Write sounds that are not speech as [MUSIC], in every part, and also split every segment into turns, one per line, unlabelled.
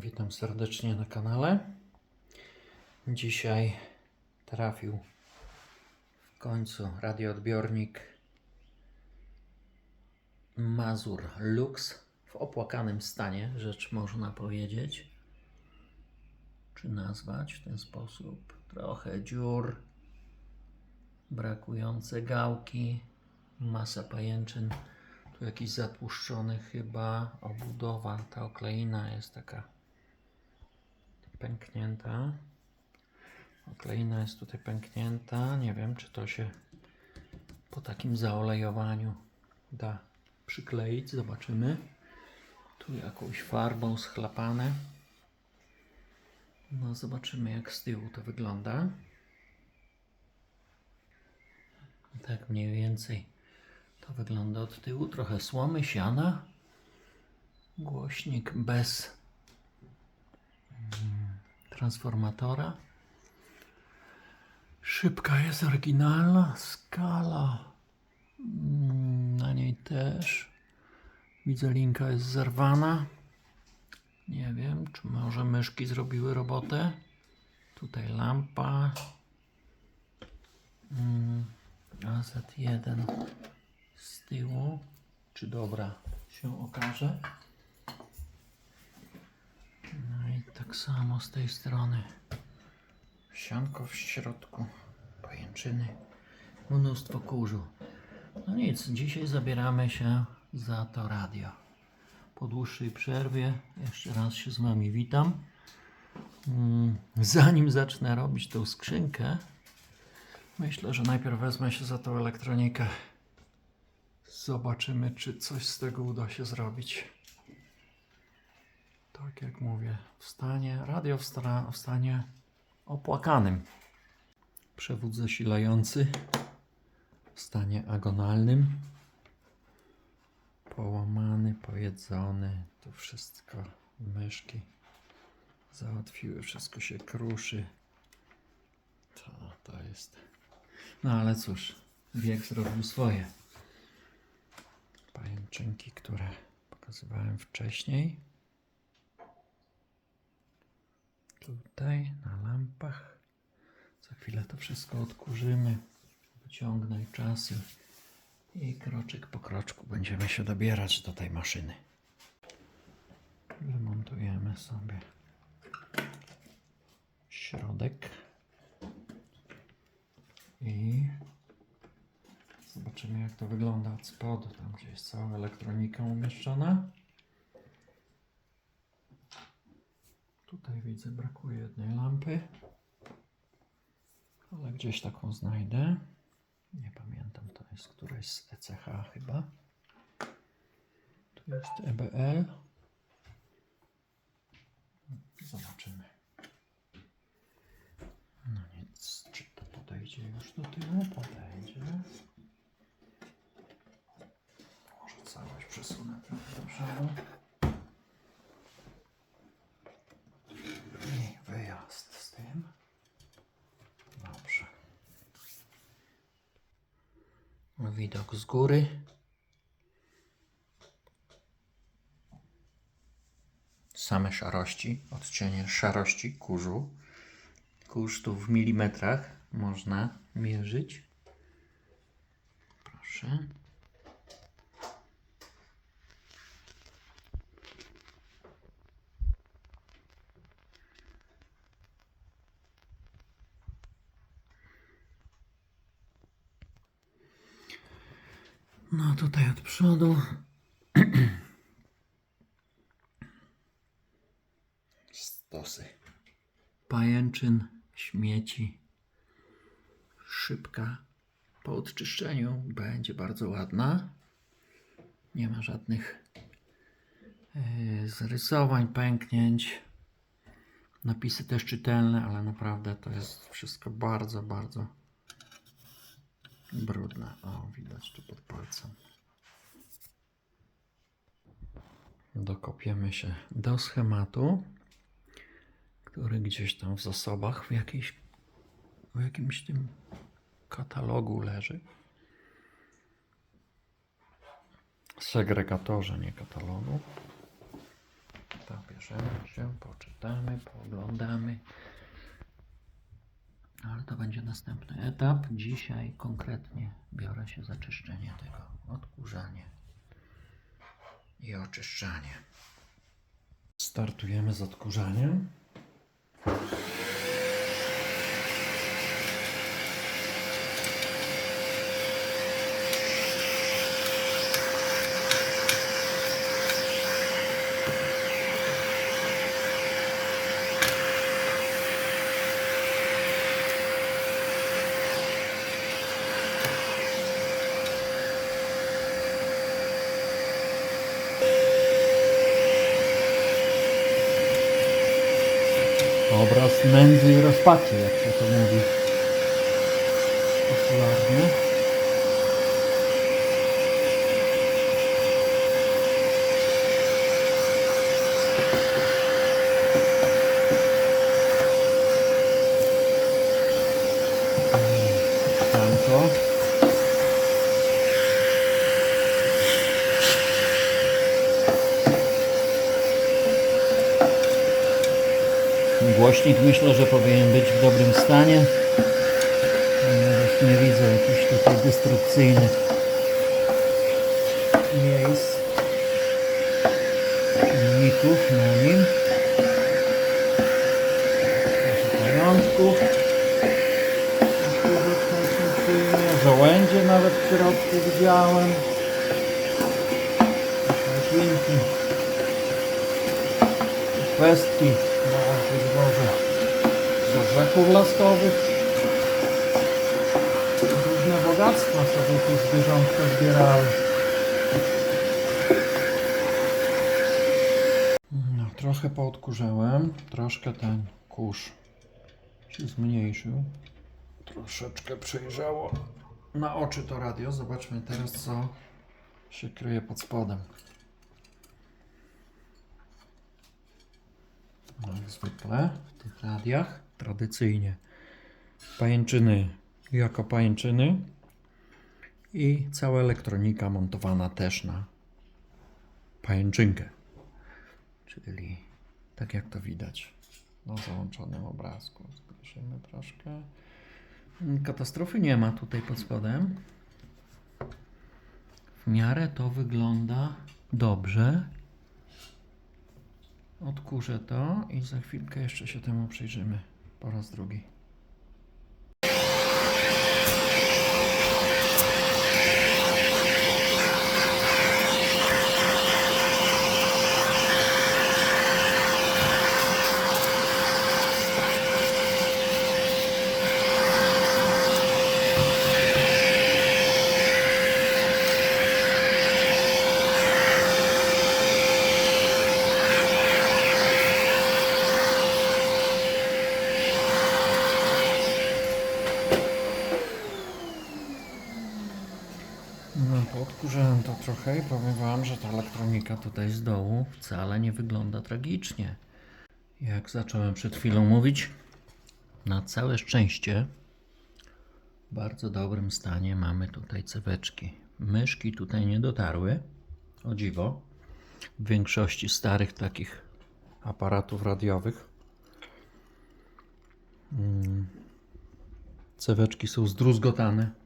Witam serdecznie na kanale. Dzisiaj trafił w końcu radioodbiornik Mazur Lux w opłakanym stanie, rzecz można powiedzieć. Czy nazwać w ten sposób? Trochę dziur, brakujące gałki, masa pajęczyn. Tu jakiś zatłuszczony chyba obudowa. Ta okleina jest taka pęknięta. Okleina jest tutaj pęknięta. Nie wiem, czy to się po takim zaolejowaniu da przykleić. Zobaczymy. Tu jakąś farbą schlapane. No, zobaczymy, jak z tyłu to wygląda. Tak mniej więcej to wygląda od tyłu. Trochę słomy, siana. Głośnik bez transformatora. Szybka jest oryginalna. Skala mm, na niej też. Widzę, linka jest zerwana. Nie wiem, czy może myszki zrobiły robotę. Tutaj lampa. Mm, AZ1 z tyłu. Czy dobra się okaże? No i tak samo z tej strony. Sianko w środku. Pajęczyny. Mnóstwo kurzu. No nic, dzisiaj zabieramy się za to radio. Po dłuższej przerwie jeszcze raz się z Wami witam. Mm, Zanim zacznę robić tą skrzynkę, myślę, że najpierw wezmę się za tą elektronikę. Zobaczymy, czy coś z tego uda się zrobić. Tak jak mówię, w stanie, radio w, sta, w stanie opłakanym. Przewód zasilający w stanie agonalnym. Połamany, pojedzony, to wszystko myszki załatwiły, wszystko się kruszy. To, to jest. No ale cóż, wiek zrobił swoje. Pajęczynki, które pokazywałem wcześniej. Tutaj na lampach. Za chwilę to wszystko odkurzymy. Wyciągnę czasy. I kroczek po kroczku będziemy się dobierać do tej maszyny. Wymontujemy sobie środek. I zobaczymy jak to wygląda od spodu, tam gdzie jest cała elektronika umieszczona. Tutaj widzę brakuje jednej lampy. Ale gdzieś taką znajdę. Nie pamiętam, to jest któraś z ECH chyba. Tu jest EBL. Zobaczymy. No nic, czy to podejdzie już do tyłu? Podejdzie. Może całość przesunę trochę do przodu. I wyjazd z tym. Dobrze. Widok z góry. Same szarości, odcienie szarości kurzu. Kurz tu w milimetrach można mierzyć. Proszę. No tutaj od przodu. Stosy. Pajęczyn, śmieci. Szybka po odczyszczeniu będzie bardzo ładna. Nie ma żadnych e, zrysowań, pęknięć. Napisy też czytelne, ale naprawdę to jest wszystko bardzo, bardzo brudne. O, widać tu pod palcem. Dokopiemy się do schematu, który gdzieś tam w zasobach w, jakiejś, w jakimś tym katalogu leży. Segregatorze, nie katalogu. To bierzemy. Się, poczytamy, pooglądamy. Ale to będzie następny etap. Dzisiaj konkretnie biorę się za czyszczenie tego. Odkurzanie i oczyszczanie. Startujemy z odkurzaniem. Nędzy i rozpaczy, jak się to mówi popularnie. Głośnik myślę, że powinien być w dobrym stanie. Nie widzę jakichś tutaj destrukcyjnych miejsc, czynników na nim. Trochę pajączków. Żołędzie nawet w środku widziałem. Roślinki. Pestki orzechów laskowych. Różne bogactwa sobie tu zwierzątka zbierały. No, trochę poodkurzałem, troszkę ten kurz się zmniejszył. Troszeczkę przejrzało na oczy to radio. Zobaczmy teraz, co się kryje pod spodem. No, Jak zwykle w tych radiach tradycyjnie pajęczyny jako pajęczyny i cała elektronika montowana też na pajęczynkę. Czyli tak jak to widać na załączonym obrazku. Zbliżymy troszkę. Katastrofy nie ma tutaj pod spodem. W miarę to wygląda dobrze. Odkurzę to i za chwilkę jeszcze się temu przyjrzymy po raz drugi. No, poodkurzyłem to trochę i powiem Wam, że ta elektronika tutaj z dołu wcale nie wygląda tragicznie. Jak zacząłem przed chwilą mówić, na całe szczęście w bardzo dobrym stanie mamy tutaj ceweczki. Myszki tutaj nie dotarły, o dziwo. W większości starych takich aparatów radiowych mm, ceweczki są zdruzgotane.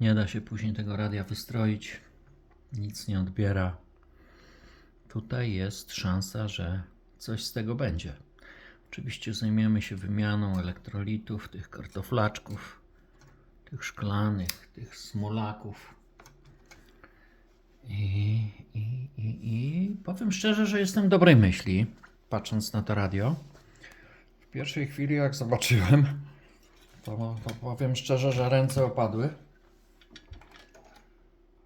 Nie da się później tego radia wystroić. Nic nie odbiera. Tutaj jest szansa, że coś z tego będzie. Oczywiście zajmiemy się wymianą elektrolitów, tych kartoflaczków, tych szklanych, tych smolaków. I, i, i, I powiem szczerze, że jestem dobrej myśli, patrząc na to radio. W pierwszej chwili, jak zobaczyłem, to, to powiem szczerze, że ręce opadły.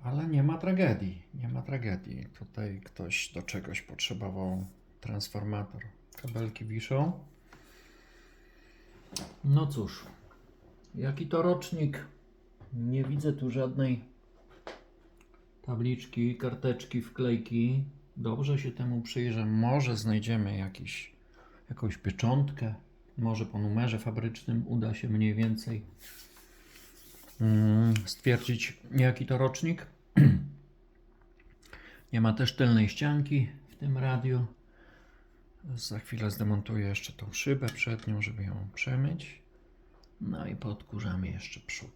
Ale nie ma tragedii, nie ma tragedii. Tutaj ktoś do czegoś potrzebował transformator. Kabelki wiszą. No cóż, jaki to rocznik? Nie widzę tu żadnej tabliczki, karteczki, wklejki. Dobrze się temu przyjrzę. Może znajdziemy jakiś, jakąś pieczątkę. Może po numerze fabrycznym uda się mniej więcej stwierdzić, jaki to rocznik. [CLEARS THROAT] Nie ma też tylnej ścianki w tym radiu. Za chwilę zdemontuję jeszcze tą szybę przednią, żeby ją przemyć. No i podkurzamy jeszcze przód.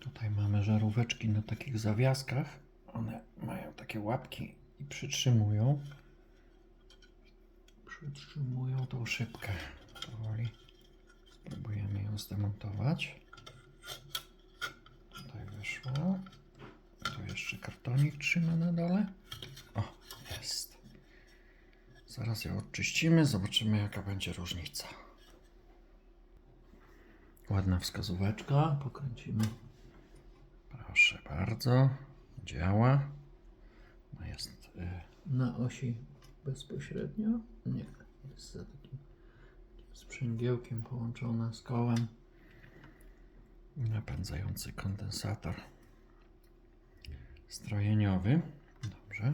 Tutaj mamy żaróweczki na takich zawiaskach. One mają takie łapki i przytrzymują. Przytrzymują tą szybkę. Powoli spróbujemy ją zdemontować. Tutaj wyszło. Tu jeszcze kartonik trzyma na dole. O, jest. Zaraz ją odczyścimy, zobaczymy jaka będzie różnica. Ładna wskazóweczka, pokręcimy. Proszę bardzo, działa. No jest y, na osi bezpośrednio. Nie, jest za sprzęgiełkiem połączona z kołem. Napędzający kondensator strojeniowy. Dobrze.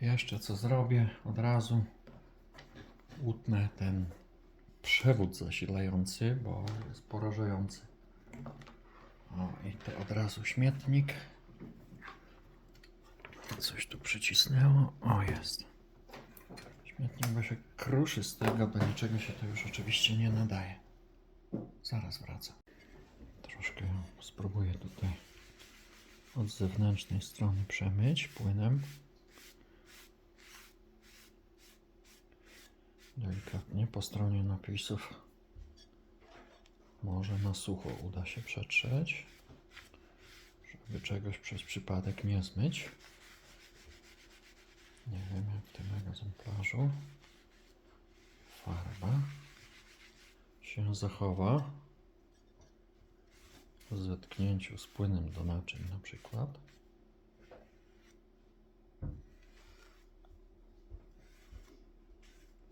Jeszcze co zrobię? Od razu utnę ten przewód zasilający, bo jest porażający. O, i to od razu śmietnik. Coś tu przycisnęło. O, jest. Śmietnik, się kruszy z tego, do niczego się to już oczywiście nie nadaje. Zaraz wracam. Troszkę spróbuję tutaj od zewnętrznej strony przemyć płynem. Delikatnie po stronie napisów. Może na sucho uda się przetrzeć, żeby czegoś przez przypadek nie zmyć. Nie wiem jak tym egzemplarzu farba się zachowa w zetknięciu z płynem do naczyń na przykład.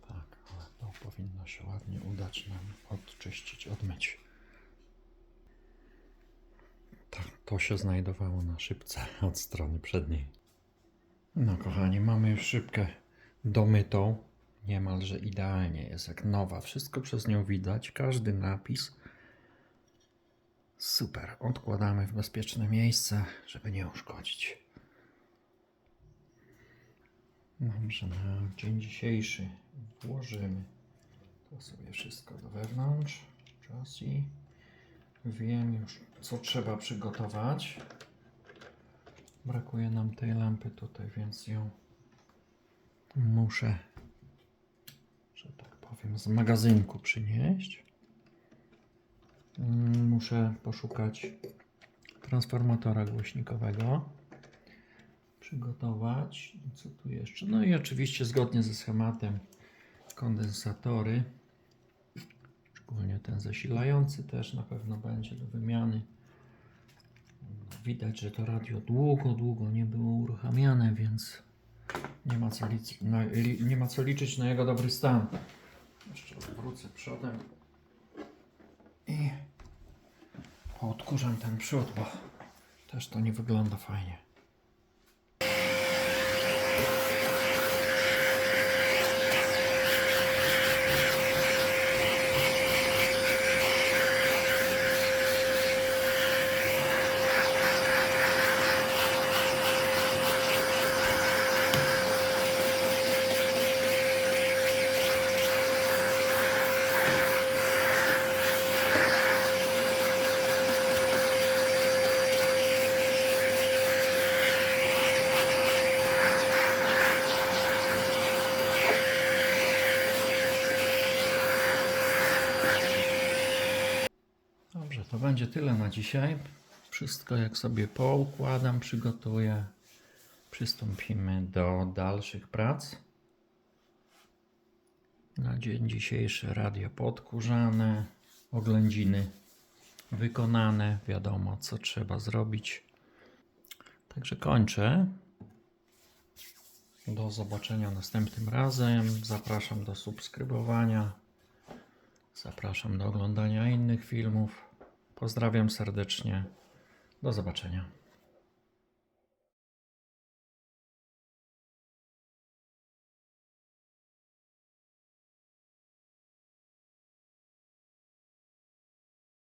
Tak, ale to powinno się ładnie udać nam odczyścić, odmyć. Tak, to się znajdowało na szybce od strony przedniej. No kochani, mamy już szybkę domytą. Niemalże idealnie jest jak nowa. Wszystko przez nią widać, każdy napis. Super. Odkładamy w bezpieczne miejsce, żeby nie uszkodzić. Dobrze, na dzień dzisiejszy włożymy to sobie wszystko do wewnątrz. Chassis. Wiem już, co trzeba przygotować. Brakuje nam tej lampy tutaj, więc ją muszę, że tak powiem, z magazynku przynieść. Mm, Muszę poszukać transformatora głośnikowego. Przygotować. Co tu jeszcze? No i oczywiście zgodnie ze schematem kondensatory. Szczególnie ten zasilający też na pewno będzie do wymiany. Widać, że to radio długo, długo nie było uruchamiane, więc nie ma co, na, li, nie ma co liczyć na jego dobry stan. Jeszcze odwrócę przodem i odkurzam ten przód, bo też to nie wygląda fajnie. Dobrze, to będzie tyle na dzisiaj. Wszystko jak sobie poukładam, przygotuję, przystąpimy do dalszych prac. Na dzień dzisiejszy radio podkurzane, oględziny wykonane, wiadomo co trzeba zrobić. Także kończę. Do zobaczenia następnym razem. Zapraszam do subskrybowania. Zapraszam do oglądania innych filmów. Pozdrawiam serdecznie. Do zobaczenia.